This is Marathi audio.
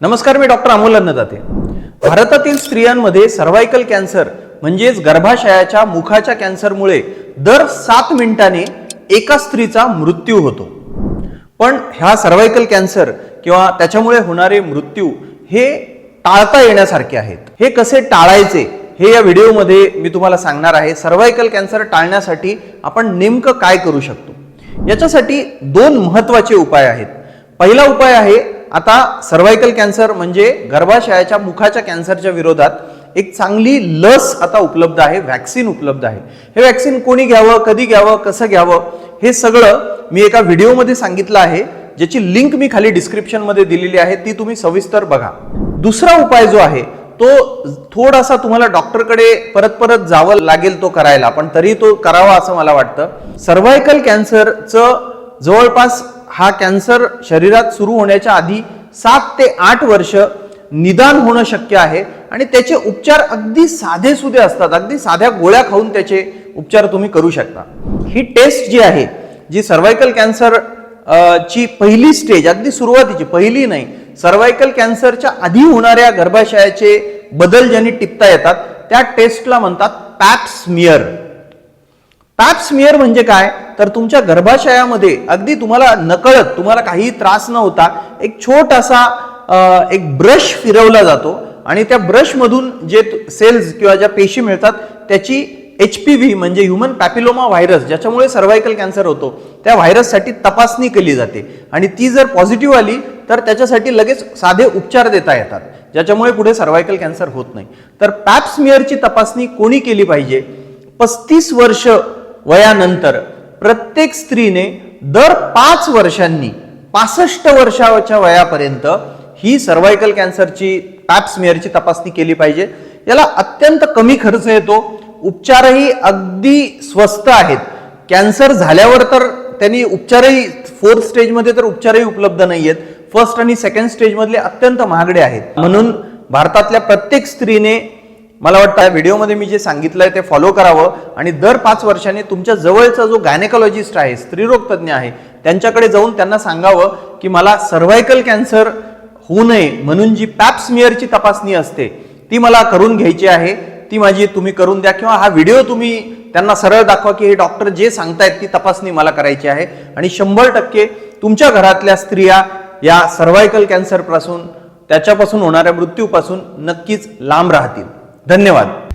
नमस्कार मी डॉक्टर अमोल अन्नदाते. भारतातील स्त्रियांमध्ये सर्व्हायकल कॅन्सर म्हणजेच गर्भाशयाच्या मुखाच्या कॅन्सरमुळे दर सात मिनिटाने एका स्त्रीचा मृत्यू होतो. पण ह्या सर्व्हायकल कॅन्सर किंवा त्याच्यामुळे होणारे मृत्यू हे टाळता येण्यासारखे आहेत. हे कसे टाळायचे हे या व्हिडिओमध्ये मी तुम्हाला सांगणार आहे. सर्व्हायकल कॅन्सर टाळण्यासाठी आपण नेमकं काय करू शकतो? याच्यासाठी दोन महत्त्वाचे उपाय आहेत. पहिला उपाय आहे आता सर्वायकल कॅन्सर म्हणजे गर्भाशयाच्या मुखाच्या कॅन्सरच्या विरोधात एक चांगली लस आता उपलब्ध आहे व्हॅक्सिन उपलब्ध आहे. हे व्हॅक्सिन कोणी घ्यावं कधी घ्यावं कसं घ्यावं हे सगळं मी एका व्हिडिओमध्ये सांगितलं आहे ज्याची लिंक मी खाली डिस्क्रिप्शनमध्ये दिलेली आहे ती तुम्ही सविस्तर बघा. दुसरा उपाय जो आहे तो थोडासा तुम्हाला डॉक्टरकडे परत परत जावं लागेल तो करायला पण तरी तो करावा असं मला वाटतं. सर्व्हायकल कॅन्सरचं जवळपास हा कॅन्सर शरीरात सुरू होण्याच्या आधी सात ते आठ वर्ष निदान होणं शक्य आहे. आणि त्याचे उपचार अगदी साधे सुधे असतात. अगदी साध्या गोळ्या खाऊन त्याचे उपचार तुम्ही करू शकता. ही टेस्ट जी आहे जी सर्वायकल कॅन्सर ची पहिली स्टेज अगदी सुरुवातीची पहिली नाही सर्वायकल कॅन्सरच्या आधी होणाऱ्या गर्भाशयाचे बदल ज्यांनी टिपता येतात त्या टेस्टला म्हणतात पॅप स्मिअर पॅप स्मिअर म्हणजे काय? तर तुमच्या गर्भाशयामध्ये अगदी तुम्हाला नकळत तुम्हाला काही त्रास न होता एक छोटासा एक ब्रश फिरवला जातो आणि त्या ब्रशमधून जे सेल्स किंवा ज्या पेशी मिळतात त्याची एच पी व्ही म्हणजे ह्युमन पॅपिलोमा व्हायरस ज्याच्यामुळे सर्व्हायकल कॅन्सर होतो त्या व्हायरससाठी तपासणी केली जाते. आणि ती जर पॉझिटिव्ह आली तर त्याच्यासाठी लगेच साधे उपचार देता येतात ज्याच्यामुळे पुढे सर्व्हायकल कॅन्सर होत नाही. तर पॅप स्मिअरची तपासणी कोणी केली पाहिजे? पस्तीस वर्ष वयानंतर प्रत्येक स्त्रीने दर पाच वर्षांनी पासष्ट वर्षाच्या वयापर्यंत ही सर्वायकल कॅन्सरची पॅप स्मिअरची तपासणी केली पाहिजे. याला अत्यंत कमी खर्च येतो. उपचारही अगदी स्वस्त आहेत. कॅन्सर झाल्यावर तर त्यांनी उपचारही फोर्थ स्टेजमध्ये तर उपचारही उपलब्ध नाही आहेत फर्स्ट आणि सेकंड स्टेजमधले अत्यंत महागडे आहेत. म्हणून भारतातल्या प्रत्येक स्त्रीने मला वाटतं या व्हिडिओमध्ये मी जे सांगितलं आहे ते फॉलो करावं. आणि दर पाच वर्षांनी तुमच्या जवळचा जो गायनेकॉलॉजिस्ट आहे स्त्रीरोग तज्ज्ञ आहे त्यांच्याकडे जाऊन त्यांना सांगावं की मला सर्व्हायकल कॅन्सर होऊ नये म्हणून जी पॅप स्मिअरची तपासणी असते ती मला करून घ्यायची आहे. ती माझी तुम्ही करून द्या किंवा हा व्हिडिओ तुम्ही त्यांना सरळ दाखवा की हे डॉक्टर जे सांगतायत ती तपासणी मला करायची आहे. आणि शंभर टक्के तुमच्या घरातल्या स्त्रिया या सर्व्हायकल कॅन्सरपासून त्याच्यापासून होणाऱ्या मृत्यूपासून नक्कीच लांब राहतील. धन्यवाद.